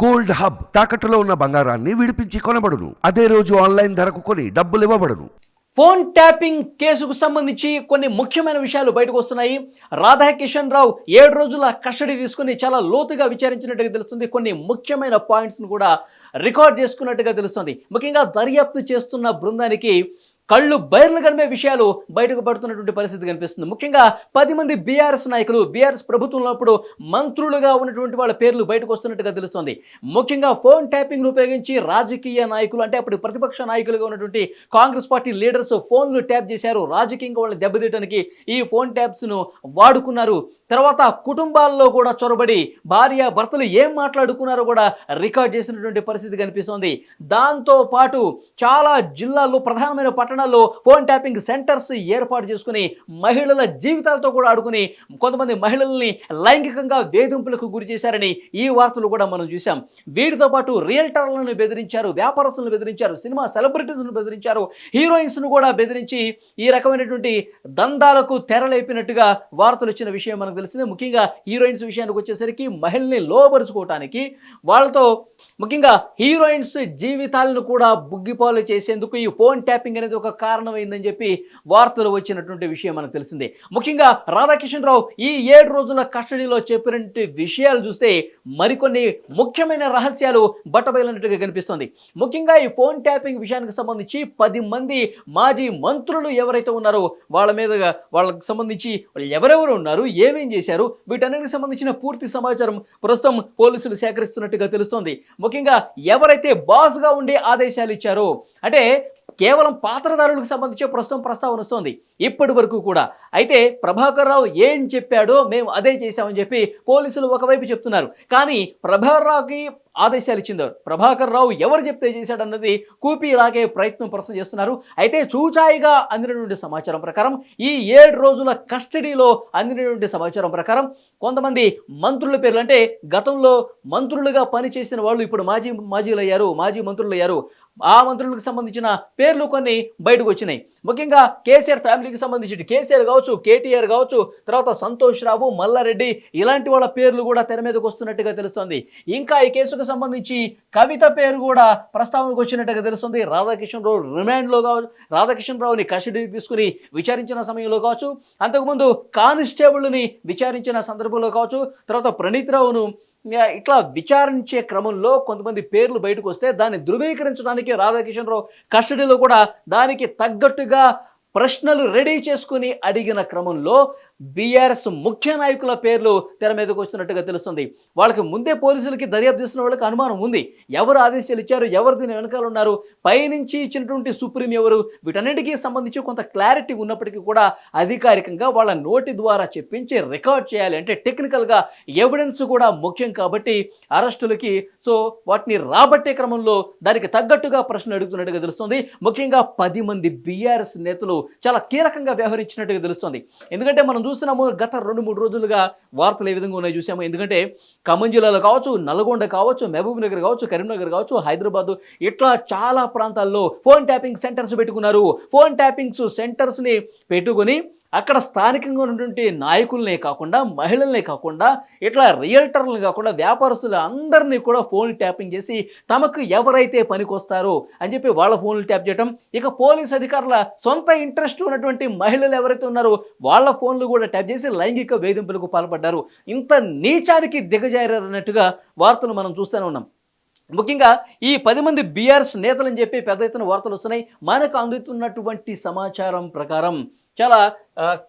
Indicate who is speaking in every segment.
Speaker 1: Gold hub తాకట్టులో ఉన్న బంగారాన్ని విడిపించి కొనబడును. అదే రోజు ఆన్లైన్ ధరకు కొని డబ్బులు ఇవ్వబడును.
Speaker 2: ఫోన్ ట్యాపింగ్ కేసుకు సంబంధించి కొన్ని ముఖ్యమైన విషయాలు బయటకు వస్తున్నాయి. రాధాకిషన్ రావు ఏడు రోజుల కస్టడీ తీసుకుని చాలా లోతుగా విచారించినట్టుగా తెలుస్తుంది. కొన్ని ముఖ్యమైన పాయింట్స్ను కూడా రికార్డ్ చేసుకున్నట్టుగా తెలుస్తుంది. ముఖ్యంగా దర్యాప్తు చేస్తున్న బృందానికి కళ్ళు బయర్లు కనిపే విషయాలు బయటకు పడుతున్నటువంటి పరిస్థితి కనిపిస్తుంది. ముఖ్యంగా పది మంది బీఆర్ఎస్ నాయకులు బీఆర్ఎస్ ప్రభుత్వంలో అప్పుడు మంత్రులుగా ఉన్నటువంటి వాళ్ళ పేర్లు బయటకు వస్తున్నట్టుగా తెలుస్తుంది. ముఖ్యంగా ఫోన్ ట్యాపింగ్ ఉపయోగించి రాజకీయ నాయకులు అంటే అప్పుడు ప్రతిపక్ష నాయకులుగా ఉన్నటువంటి కాంగ్రెస్ పార్టీ లీడర్స్ ఫోన్లు ట్యాప్ చేశారు. రాజకీయంగా వాళ్ళని దెబ్బతీయడానికి ఈ ఫోన్ ట్యాప్స్ను వాడుకున్నారు. తర్వాత కుటుంబాల్లో కూడా చొరబడి భార్య భర్తలు ఏం మాట్లాడుకున్నారో కూడా రికార్డ్ చేసినటువంటి పరిస్థితి కనిపిస్తోంది. దాంతో పాటు చాలా జిల్లాల్లో ప్రధానమైన పట్టణాల్లో ఫోన్ ట్యాపింగ్ సెంటర్స్ ఏర్పాటు చేసుకుని మహిళల జీవితాలతో కూడా ఆడుకుని కొంతమంది మహిళల్ని లైంగికంగా వేధింపులకు గురి చేశారని ఈ వార్తలు కూడా మనం చూసాం వీటితో పాటు రియల్టర్లను బెదిరించారు వ్యాపారస్తులను బెదిరించారు సినిమా సెలబ్రిటీస్ను బెదిరించారు హీరోయిన్స్ను కూడా బెదిరించి ఈ రకమైనటువంటి దందాలకు తెరలేపినట్టుగా వార్తలు వచ్చిన విషయం మనకు తెలిసిందే. ముఖ్యంగా హీరోయిన్స్ విషయానికి వచ్చేసరికి మహిళల్ని లోపరుచుకోవటానికి వాళ్ళతో ముఖ్యంగా హీరోయిన్స్ జీవితాలను కూడా బుగ్గిపాలు చేసేందుకు ఈ ఫోన్ ట్యాపింగ్ అనేది ఒక కారణమైందని చెప్పి వార్తలు వచ్చినటువంటి విషయం మనకు తెలిసిందే. ముఖ్యంగా రాధాకిషన్ రావు ఈ ఏడు రోజుల కస్టడీలో చెప్పినటువంటి విషయాలు చూస్తే మరికొన్ని ముఖ్యమైన రహస్యాలు బట్టబయలినట్టుగా కనిపిస్తుంది. ముఖ్యంగా ఈ ఫోన్ ట్యాపింగ్ విషయానికి సంబంధించి పది మంది మాజీ మంత్రులు ఎవరైతే ఉన్నారో వాళ్ళ మీద వాళ్ళకి సంబంధించి వాళ్ళు ఎవరెవరు ఉన్నారు ఏమేం చేశారు వీటన్నిటికి సంబంధించిన పూర్తి సమాచారం ప్రస్తుతం పోలీసులు సేకరిస్తున్నట్టుగా తెలుస్తోంది. ముఖ్యంగా ఎవరైతే బాస్గా ఉండే ఆదేశాలు ఇచ్చారో అంటే కేవలం పాత్రదారులకు సంబంధించి ప్రస్తుతం ప్రస్తావన వస్తోంది. ఇప్పటి వరకు కూడా. అయితే ప్రభాకర్ రావు ఏం చెప్పాడో మేము అదే చేశామని చెప్పి పోలీసులు ఒకవైపు చెప్తున్నారు. కానీ ప్రభాకర్ రావుకి ఆదేశాలు ఇచ్చింది ప్రభాకర్ రావు ఎవరు చెప్తే చేశాడన్నది కూపి లాగే ప్రయత్నం ప్రస్తుతం చేస్తున్నారు. అయితే చూచాయిగా అందినటువంటి సమాచారం ప్రకారం ఈ ఏడు రోజుల కస్టడీలో అందినటువంటి సమాచారం ప్రకారం కొంతమంది మంత్రుల పేర్లు అంటే గతంలో మంత్రులుగా పనిచేసిన వాళ్ళు ఇప్పుడు మాజీ మాజీలు అయ్యారు మాజీ మంత్రులు అయ్యారు ఆ మంత్రులకు సంబంధించిన పేర్లు కొన్ని బయటకు వచ్చినాయి. ముఖ్యంగా కేసీఆర్ ఫ్యామిలీకి సంబంధించి కేసీఆర్ కావచ్చు కేటీఆర్ కావచ్చు తర్వాత సంతోష్ రావు మల్లారెడ్డి ఇలాంటి వాళ్ళ పేర్లు కూడా తెర మీదకి వస్తున్నట్టుగా తెలుస్తుంది. ఇంకా ఈ కేసుకు సంబంధించి కవిత పేరు కూడా ప్రస్తావనకు వచ్చినట్టుగా తెలుస్తుంది. రాధాకిషన్ రావు రిమాండ్లో కావచ్చు రాధాకిషన్ రావుని కస్టడీకి తీసుకుని విచారించిన సమయంలో కావచ్చు అంతకుముందు కానిస్టేబుల్ని విచారించిన సందర్భంలో కావచ్చు తర్వాత ప్రణీత్ రావును ఇట్లా విచారించే క్రమంలో కొంతమంది పేర్లు బయటకు వస్తే దాన్ని ధృవీకరించడానికి రాధాకిషన్ రావు కస్టడీలో కూడా దానికి తగ్గట్టుగా ప్రశ్నలు రెడీ చేసుకుని అడిగిన క్రమంలో బీఆర్ఎస్ ముఖ్య నాయకుల పేర్లు తెర మీదకు వచ్చినట్టుగా తెలుస్తుంది. వాళ్ళకి ముందే పోలీసులకి దర్యాప్తు చేస్తున్న వాళ్ళకి అనుమానం ఉంది. ఎవరు ఆదేశాలు ఇచ్చారు? ఎవరు దీని వెనకాల ఉన్నారు? పైనుంచి ఇచ్చినటువంటి సుప్రీం ఎవరు? వీటన్నిటికీ సంబంధించి కొంత క్లారిటీ ఉన్నప్పటికీ కూడా అధికారికంగా వాళ్ళ నోటి ద్వారా చెప్పించి రికార్డ్ చేయాలి. అంటే టెక్నికల్గా ఎవిడెన్స్ కూడా ముఖ్యం కాబట్టి అరెస్టులకి సో వాటిని రాబట్టే క్రమంలో దానికి తగ్గట్టుగా ప్రశ్న అడుగుతున్నట్టుగా తెలుస్తుంది. ముఖ్యంగా పది మంది బీఆర్ఎస్ నేతలు చాలా కీలకంగా వ్యవహరించినట్టుగా తెలుస్తుంది. ఎందుకంటే మనం చూస్తున్నాము. గత రెండు మూడు రోజులుగా వార్తలు ఏ విధంగా ఉన్నాయో చూసాము. ఎందుకంటే ఖమ్మం జిల్లాలో కావచ్చు నల్గొండ కావచ్చు మహబూబ్ నగర్ కావచ్చు కరీంనగర్ కావచ్చు హైదరాబాద్ ఇట్లా చాలా ప్రాంతాల్లో ఫోన్ ట్యాపింగ్ సెంటర్స్ పెట్టుకున్నారు. ఫోన్ ట్యాపింగ్స్ సెంటర్స్ని పెట్టుకొని అక్కడ స్థానికంగా ఉన్నటువంటి నాయకులనే కాకుండా మహిళలనే కాకుండా ఇట్లా రియల్టర్లను కాకుండా వ్యాపారస్తులు అందరినీ కూడా ఫోన్లు ట్యాపింగ్ చేసి తమకు ఎవరైతే పనికొస్తారో అని చెప్పి వాళ్ళ ఫోన్లు ట్యాప్ చేయటం ఇక పోలీస్ అధికారుల సొంత ఇంట్రెస్ట్ ఉన్నటువంటి మహిళలు ఎవరైతే ఉన్నారో వాళ్ళ ఫోన్లు కూడా ట్యాప్ చేసి లైంగిక వేధింపులకు పాల్పడ్డారు. ఇంత నీచానికి దిగజారన్నట్టుగా వార్తలు మనం చూస్తూనే ఉన్నాం. ముఖ్యంగా ఈ పది మంది బీఆర్ఎస్ నేతలని చెప్పి పెద్ద ఎత్తున వార్తలు వస్తున్నాయి. మనకు అందుతున్నటువంటి సమాచారం ప్రకారం చాలా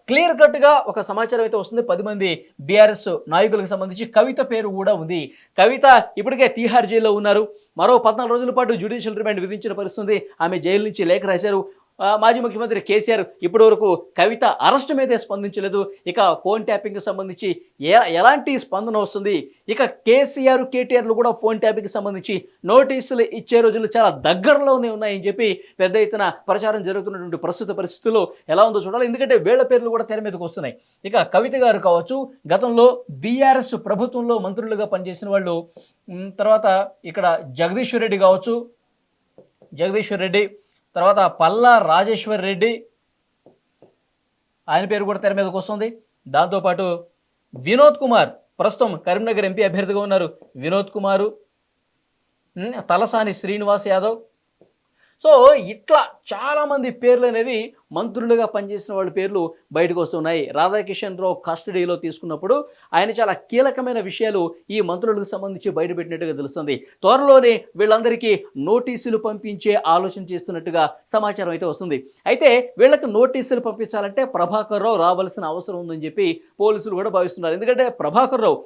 Speaker 2: క్లియర్ కట్గా ఒక సమాచారం అయితే వస్తుంది. పది మంది బీఆర్ఎస్ నాయకులకు సంబంధించి కవిత పేరు కూడా ఉంది. కవిత ఇప్పటికే తీహార్ జైల్లో ఉన్నారు. మరో పద్నాలుగు రోజుల పాటు జ్యుడిషియల్ రిమాండ్ విధించిన పరిస్థితి ఆమె జైలు నుంచి లేఖ రాశారు. మాజీ ముఖ్యమంత్రి కేసీఆర్ ఇప్పటి వరకు కవిత అరెస్ట్ మీదే స్పందించలేదు. ఇక ఫోన్ ట్యాపింగ్కి సంబంధించి ఏ ఎలాంటి స్పందన వస్తుంది? ఇక కేసీఆర్ కేటీఆర్లు కూడా ఫోన్ ట్యాపింగ్కి సంబంధించి నోటీసులు ఇచ్చే రోజులు చాలా దగ్గరలోనే ఉన్నాయని చెప్పి పెద్ద ఎత్తున ప్రచారం జరుగుతున్నటువంటి ప్రస్తుత పరిస్థితుల్లో ఎలా ఉందో చూడాలి. ఎందుకంటే వేళ్ళ పేర్లు కూడా తెర మీదకి వస్తున్నాయి. ఇక కవిత గారు కావచ్చు గతంలో బీఆర్ఎస్ ప్రభుత్వంలో మంత్రులుగా పనిచేసిన వాళ్ళు తర్వాత ఇక్కడ జగదీశ్వర్ రెడ్డి కావచ్చు జగదీశ్వర్ రెడ్డి తర్వాత పల్లా రాజేశ్వర్ రెడ్డి ఆయన పేరు కూడా తెర మీదకి వస్తుంది. దాంతోపాటు వినోద్ కుమార్ ప్రస్తుతం కరీంనగర్ ఎంపీ అభ్యర్థిగా ఉన్నారు. వినోద్ కుమారు తలసాని శ్రీనివాస్ యాదవ్ సో ఇట్లా చాలామంది పేర్లు అనేవి మంత్రులుగా పనిచేసిన వాళ్ళ పేర్లు బయటకు వస్తున్నాయి. రాధాకిషన్ రావు కస్టడీలో తీసుకున్నప్పుడు ఆయన చాలా కీలకమైన విషయాలు ఈ మంత్రులకు సంబంధించి బయటపెట్టినట్టుగా తెలుస్తుంది. త్వరలోనే వీళ్ళందరికీ నోటీసులు పంపించే ఆలోచన చేస్తున్నట్టుగా సమాచారం అయితే వస్తుంది. అయితే వీళ్ళకి నోటీసులు పంపించాలంటే ప్రభాకర్ రావు రావాల్సిన అవసరం ఉందని చెప్పి పోలీసులు కూడా భావిస్తున్నారు. ఎందుకంటే ప్రభాకర్ రావు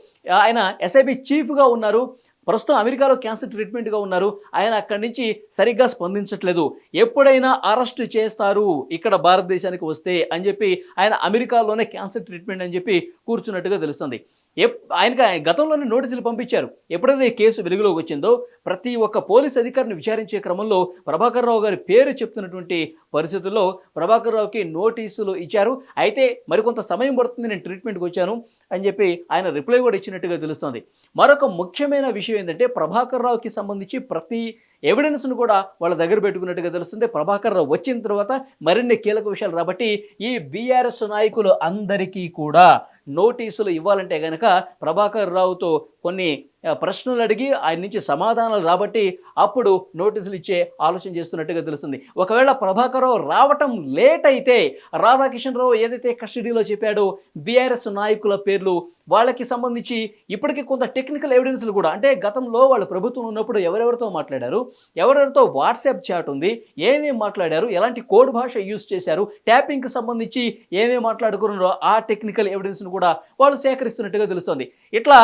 Speaker 2: ఆయన ఎస్ఐబి చీఫ్గా ఉన్నారు. ప్రస్తుతం అమెరికాలో క్యాన్సర్ ట్రీట్మెంట్గా ఉన్నారు. ఆయన అక్కడి నుంచి సరిగ్గా స్పందించట్లేదు. ఎప్పుడైనా అరెస్ట్ చేస్తారు ఇక్కడ భారతదేశానికి వస్తే అని చెప్పి ఆయన అమెరికాలోనే క్యాన్సర్ ట్రీట్మెంట్ అని చెప్పి కూర్చున్నట్టుగా తెలుస్తుంది. ఆయనకి ఆయన గతంలోనే నోటీసులు పంపించారు. ఎప్పుడైతే ఈ కేసు వెలుగులోకి వచ్చిందో ప్రతి ఒక్క పోలీస్ అధికారిని విచారించే క్రమంలో ప్రభాకర్ రావు గారి పేరు చెప్తున్నటువంటి పరిస్థితుల్లో ప్రభాకర్ రావుకి నోటీసులు ఇచ్చారు. అయితే మరికొంత సమయం పడుతుంది నేను ట్రీట్మెంట్కి వచ్చాను అని చెప్పి ఆయన రిప్లై కూడా ఇచ్చినట్టుగా తెలుస్తుంది. మరొక ముఖ్యమైన విషయం ఏంటంటే ప్రభాకర్ రావుకి సంబంధించి ప్రతి ఎవిడెన్స్ను కూడా వాళ్ళ దగ్గర పెట్టుకున్నట్టుగా తెలుస్తుంది. ప్రభాకర్ రావు వచ్చిన తర్వాత మరిన్ని కీలక విషయాలు రాబట్టి ఈ బీఆర్ఎస్ నాయకులు అందరికీ కూడా నోటీసులు ఇవ్వాలంటే కనుక ప్రభాకర్ రావుతో కొన్ని ప్రశ్నలు అడిగి ఆయన నుంచి సమాధానాలు రాబట్టి అప్పుడు నోటీసులు ఇచ్చే ఆలోచన చేస్తున్నట్టుగా తెలుస్తుంది. ఒకవేళ ప్రభాకర్ రావు రావటం లేట్ అయితే రాధాకిషన్ రావు ఏదైతే కస్టడీలో చెప్పాడో బీఆర్ఎస్ నాయకుల పేర్లు వాళ్ళకి సంబంధించి ఇప్పటికీ కొంత టెక్నికల్ ఎవిడెన్స్లు కూడా అంటే గతంలో వాళ్ళు ప్రభుత్వం ఉన్నప్పుడు ఎవరెవరితో మాట్లాడారు ఎవరెవరితో వాట్సాప్ చాట్ ఉంది ఏమేమి మాట్లాడారు ఎలాంటి కోడ్ భాష యూజ్ చేశారు ట్యాపింగ్కి సంబంధించి ఏమేమి మాట్లాడుకున్నారో ఆ టెక్నికల్ ఎవిడెన్స్ను కూడా కూడా వాళ్ళు సేకరిస్తున్నట్టుగా తెలుస్తుంది. ఇట్లా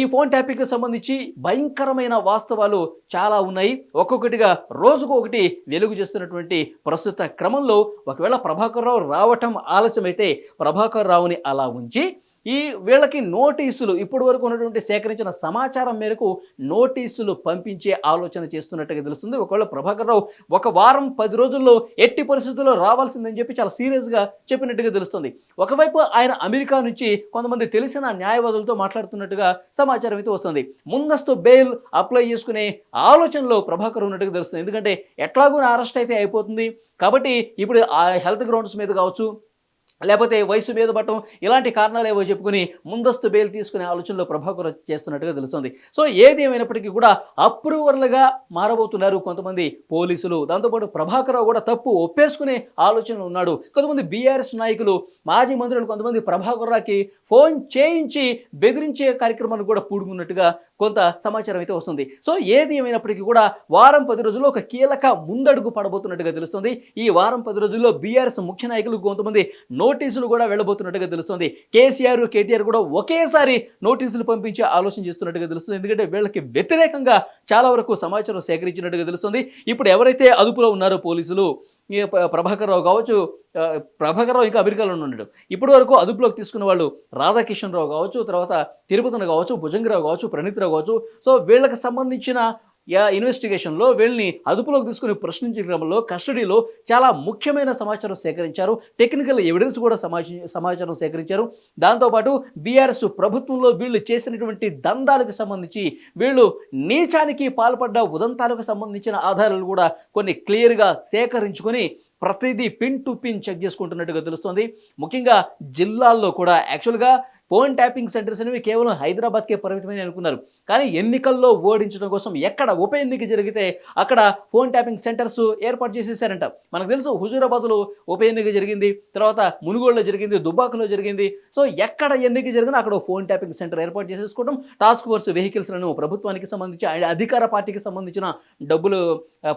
Speaker 2: ఈ ఫోన్ టాపిక్కి సంబంధించి భయంకరమైన వాస్తవాలు చాలా ఉన్నాయి. ఒక్కొక్కటిగా రోజుకు ఒకటి వెలుగు చేస్తున్నటువంటి ప్రస్తుత క్రమంలో ఒకవేళ ప్రభాకర్ రావు రావటం ఆలస్యమైతే ప్రభాకర్ రావుని అలా ఉంచి ఈ వీళ్ళకి నోటీసులు ఇప్పటి వరకు ఉన్నటువంటి సేకరించిన సమాచారం మేరకు నోటీసులు పంపించే ఆలోచన చేస్తున్నట్టుగా తెలుస్తుంది. ఒకవేళ ప్రభాకర్ రావు ఒక వారం పది రోజుల్లో ఎట్టి పరిస్థితుల్లో రావాల్సిందని చెప్పి చాలా సీరియస్గా చెప్పినట్టుగా తెలుస్తుంది. ఒకవైపు ఆయన అమెరికా నుంచి కొంతమంది తెలిసిన న్యాయవాదులతో మాట్లాడుతున్నట్టుగా సమాచారం అయితే వస్తుంది. ముందస్తు బెయిల్ అప్లై చేసుకునే ఆలోచనలో ప్రభాకర్ ఉన్నట్టుగా తెలుస్తుంది. ఎందుకంటే ఎట్లాగూ అరెస్ట్ అయితే అయిపోతుంది. కాబట్టి ఇప్పుడు ఆ హెల్త్ గ్రౌండ్స్ మీద కావచ్చు లేకపోతే వయసు మీద పట్టడం ఇలాంటి కారణాలు ఏవో చెప్పుకుని ముందస్తు బెయిల్ తీసుకునే ఆలోచనలో ప్రభాకర్ చేస్తున్నట్టుగా తెలుస్తుంది. సో ఏది ఏమైనప్పటికీ కూడా అప్రూవర్లుగా మారబోతున్నారు కొంతమంది పోలీసులు. దాంతోపాటు ప్రభాకర్ కూడా తప్పు ఒప్పేసుకునే ఆలోచనలో ఉన్నాడు. కొంతమంది బీఆర్ఎస్ నాయకులు మాజీ మంత్రులు కొంతమంది ప్రభాకర్ రావుకి ఫోన్ చేయించి బెదిరించే కార్యక్రమాన్ని కూడా పూడుకున్నట్టుగా కొంత సమాచారం అయితే వస్తుంది. సో ఏది ఏమైనప్పటికీ కూడా వారం పది రోజుల్లో ఒక కీలక ముందడుగు పడబోతున్నట్టుగా తెలుస్తుంది. ఈ వారం పది రోజుల్లో బీఆర్ఎస్ ముఖ్య నాయకులు కొంతమంది నోటీసులు కూడా వెళ్ళబోతున్నట్టుగా తెలుస్తుంది. కేసీఆర్ కేటీఆర్ కూడా ఒకేసారి నోటీసులు పంపించే ఆలోచన చేస్తున్నట్టుగా తెలుస్తుంది. ఎందుకంటే వీళ్ళకి వ్యతిరేకంగా చాలా వరకు సమాచారం సేకరించినట్టుగా తెలుస్తుంది. ఇప్పుడు ఎవరైతే అదుపులో ఉన్నారో పోలీసులు ప్రభాకర్ రావు కావచ్చు ఆ, ప్రభాకర్ రావు ఇంకా అమెరికాలో ఉన్నాడు ఇప్పటి వరకు అదుపులోకి తీసుకున్న వాళ్ళు రాధాకిషన్ రావు కావచ్చు తర్వాత తిరుపతిని కావచ్చు భుజంగిరావు కావచ్చు ప్రణీత్ రావు కావచ్చు. సో వీళ్ళకి సంబంధించిన ఇన్వెస్టిగేషన్లో వీళ్ళని అదుపులోకి తీసుకుని ప్రశ్నించిన క్రమంలో కస్టడీలో చాలా ముఖ్యమైన సమాచారం సేకరించారు. టెక్నికల్ ఎవిడెన్స్ కూడా సమాచారం సేకరించారు. దాంతోపాటు బీఆర్ఎస్ ప్రభుత్వంలో వీళ్ళు చేసినటువంటి దందాలకు సంబంధించి వీళ్ళు నీచానికి పాల్పడ్డ ఉదంతాలకు సంబంధించిన ఆధారాలు కూడా కొన్ని క్లియర్గా సేకరించుకొని ప్రతిదీ పిన్ టు పిన్ చెక్ చేసుకుంటున్నట్టుగా తెలుస్తుంది. ముఖ్యంగా జిల్లాల్లో కూడా యాక్చువల్గా ఫోన్ ట్యాపింగ్ సెంటర్స్ అనేవి కేవలం హైదరాబాద్కే పరిమితమని అనుకున్నారు. కానీ ఎన్నికల్లో ఓడించడం కోసం ఎక్కడ ఉప ఎన్నిక జరిగితే అక్కడ ఫోన్ ట్యాపింగ్ సెంటర్స్ ఏర్పాటు చేసేసారంట. మనకు తెలుసు హుజూరాబాద్లో ఉప ఎన్నిక జరిగింది తర్వాత మునుగోడులో జరిగింది దుబ్బాకలో జరిగింది. సో ఎక్కడ ఎన్నిక జరిగినా అక్కడ ఫోన్ ట్యాపింగ్ సెంటర్ ఏర్పాటు చేసేసుకోవడం టాస్క్ ఫోర్స్ వెహికల్స్లను ప్రభుత్వానికి సంబంధించి ఆ అధికార పార్టీకి సంబంధించిన డబ్బులు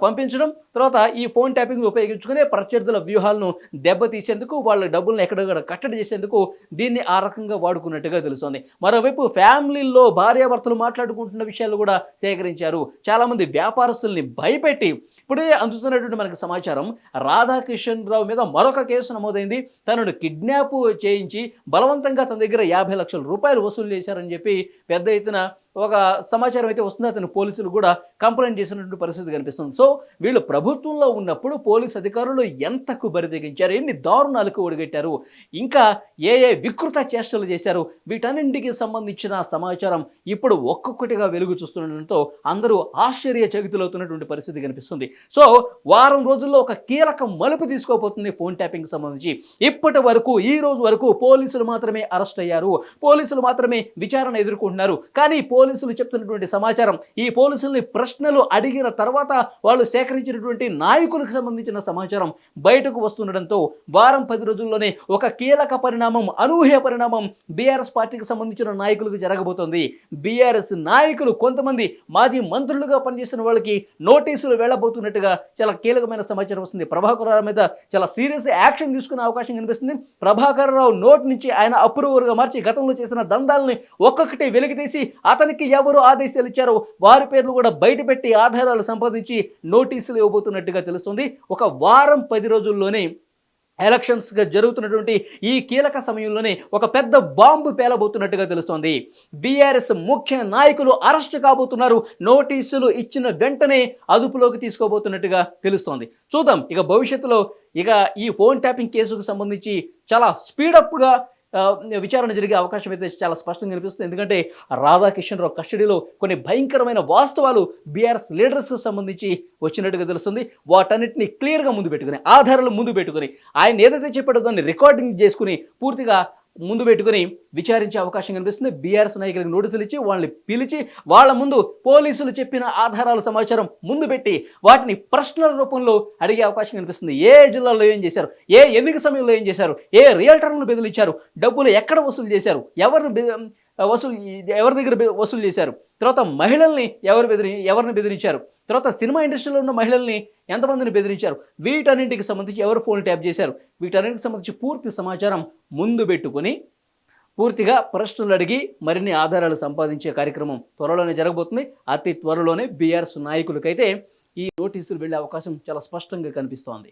Speaker 2: పంపించడం తర్వాత ఈ ఫోన్ ట్యాపింగ్ ఉపయోగించుకునే ప్రత్యర్థుల వ్యూహాలను దెబ్బతీసేందుకు వాళ్ళ డబ్బులను ఎక్కడెక్కడ కట్టడి చేసేందుకు దీన్ని ఆ రకంగా వాడుకున్నట్టుగా తెలుస్తోంది. మరోవైపు ఫ్యామిలీల్లో భార్యాభర్తలు మాట్లాడుకుంటున్న విషయాలు కూడా సేకరించారు. చాలామంది వ్యాపారస్తుల్ని భయపెట్టి ఇప్పుడే అందుతున్నటువంటి మనకి సమాచారం రాధాకిషన్ రావు మీద మరొక కేసు నమోదైంది. తనను కిడ్నాప్ చేయించి బలవంతంగా తన దగ్గర యాభై లక్షల రూపాయలు వసూలు చేశారని చెప్పి పెద్ద ఎత్తున ఒక సమాచారం అయితే వస్తుంది. అతను పోలీసులు కూడా కంప్లైంట్ చేసినటువంటి పరిస్థితి కనిపిస్తుంది. సో వీళ్ళు ప్రభుత్వంలో ఉన్నప్పుడు పోలీస్ అధికారులు ఎంతకు బరితెగించారు ఎన్ని దారుణాలకు ఒడిగట్టారు? ఇంకా ఏ ఏ వికృత చేష్టలు చేశారు? వీటన్నింటికి సంబంధించిన సమాచారం ఇప్పుడు ఒక్కొక్కటిగా వెలుగు చూస్తుండటంతో అందరూ ఆశ్చర్య ఆశ్చర్యచకితులవుతున్నటువంటి పరిస్థితి కనిపిస్తుంది. సో వారం రోజుల్లో ఒక కీలక మలుపు తీసుకోబోతుంది ఫోన్ ట్యాపింగ్ సంబంధించి. ఇప్పటి వరకు ఈ రోజు వరకు పోలీసులు మాత్రమే అరెస్ట్ అయ్యారు. పోలీసులు మాత్రమే విచారణ ఎదుర్కొంటున్నారు. కానీ పోలీసులు చెప్తున్నటువంటి సమాచారం. ఈ పోలీసుల్ని ప్రశ్నలు అడిగిన తర్వాత వాళ్ళు సేకరించినటువంటి నాయకులకు సంబంధించిన సమాచారం బయటకు వస్తుండడంతో వారం పది రోజుల్లోనే ఒక కీలక పరిణామం అనూహ్య పరిణామం బీఆర్ఎస్ పార్టీకి సంబంధించిన నాయకులకు జరగబోతోంది. బీఆర్ఎస్ నాయకులు కొంతమంది మాజీ మంత్రులుగా పనిచేసిన వాళ్ళకి నోటీసులు వెళ్ళబోతున్నట్టుగా చాలా కీలకమైన సమాచారం వస్తుంది. ప్రభాకర్ రావు మీద చాలా సీరియస్ యాక్షన్ తీసుకునే అవకాశం కనిపిస్తుంది. ప్రభాకర్ రావు నోటి నుంచి ఆయన అప్రూవర్గా మార్చి గతంలో చేసిన దందాలని ఒక్కొక్కటి వెలికితీసి అతనికి ఎవరు ఆదేశాలు ఇచ్చారో వారి పేర్లు కూడా బయటపెట్టి ఆధారాలు సంపాదించి నోటీసులు ఇవ్వబోతున్నట్టుగా తెలుస్తుంది. ఒక వారం పది రోజుల్లోనే ఎలక్షన్స్గా జరుగుతున్నటువంటి ఈ కీలక సమయంలోనే ఒక పెద్ద బాంబు పేలబోతున్నట్టుగా తెలుస్తోంది. బీఆర్ఎస్ ముఖ్య నాయకులు అరెస్ట్ కాబోతున్నారు. నోటీసులు ఇచ్చిన వెంటనే అదుపులోకి తీసుకోబోతున్నట్టుగా తెలుస్తోంది. చూద్దాం. ఇక భవిష్యత్తులో ఇక ఈ ఫోన్ ట్యాపింగ్ కేసుకు సంబంధించి చాలా స్పీడప్గా విచారణ జరిగే అవకాశం అయితే చాలా స్పష్టంగా కనిపిస్తుంది. ఎందుకంటే రాధాకిషన్ రావు కస్టడీలో కొన్ని భయంకరమైన వాస్తవాలు బీఆర్ఎస్ లీడర్స్కి సంబంధించి వచ్చినట్టుగా తెలుస్తుంది. వాటన్నిటిని క్లియర్గా ముందు పెట్టుకుని ఆధారాలు ముందు పెట్టుకుని ఆయన ఏదైతే చెప్పాడో దాన్ని రికార్డింగ్ చేసుకుని పూర్తిగా ముందు పెట్టుకుని విచారించే అవకాశం కనిపిస్తుంది. బీఆర్ఎస్ నాయకులకు నోటీసులు ఇచ్చి వాళ్ళని పిలిచి వాళ్ళ ముందు పోలీసులు చెప్పిన ఆధారాల సమాచారం ముందు పెట్టి వాటిని ప్రశ్నల రూపంలో అడిగే అవకాశం కనిపిస్తుంది. ఏ జిల్లాలో ఏం చేశారు? ఏ ఎన్నిక సమయంలో ఏం చేశారు? ఏ రియల్టర్లను బెదిలిచ్చారు డబ్బులు ఎక్కడ వసూలు చేశారు? ఎవరిని వసూలు ఎవరి దగ్గర వసూలు చేశారు? తర్వాత మహిళల్ని ఎవరు బెదిరి ఎవరిని బెదిరించారు? తర్వాత సినిమా ఇండస్ట్రీలో ఉన్న మహిళల్ని ఎంతమందిని బెదిరించారు? వీటన్నింటికి సంబంధించి ఎవరు ఫోన్ ట్యాప్ చేశారు? వీటన్నింటికి సంబంధించి పూర్తి సమాచారం ముందు పెట్టుకొని పూర్తిగా ప్రశ్నలు అడిగి మరిన్ని ఆధారాలు సంపాదించే కార్యక్రమం త్వరలోనే జరగబోతుంది. అతి త్వరలోనే బీఆర్ఎస్ నాయకులకైతే ఈ నోటీసులు వెళ్ళే అవకాశం చాలా స్పష్టంగా కనిపిస్తోంది.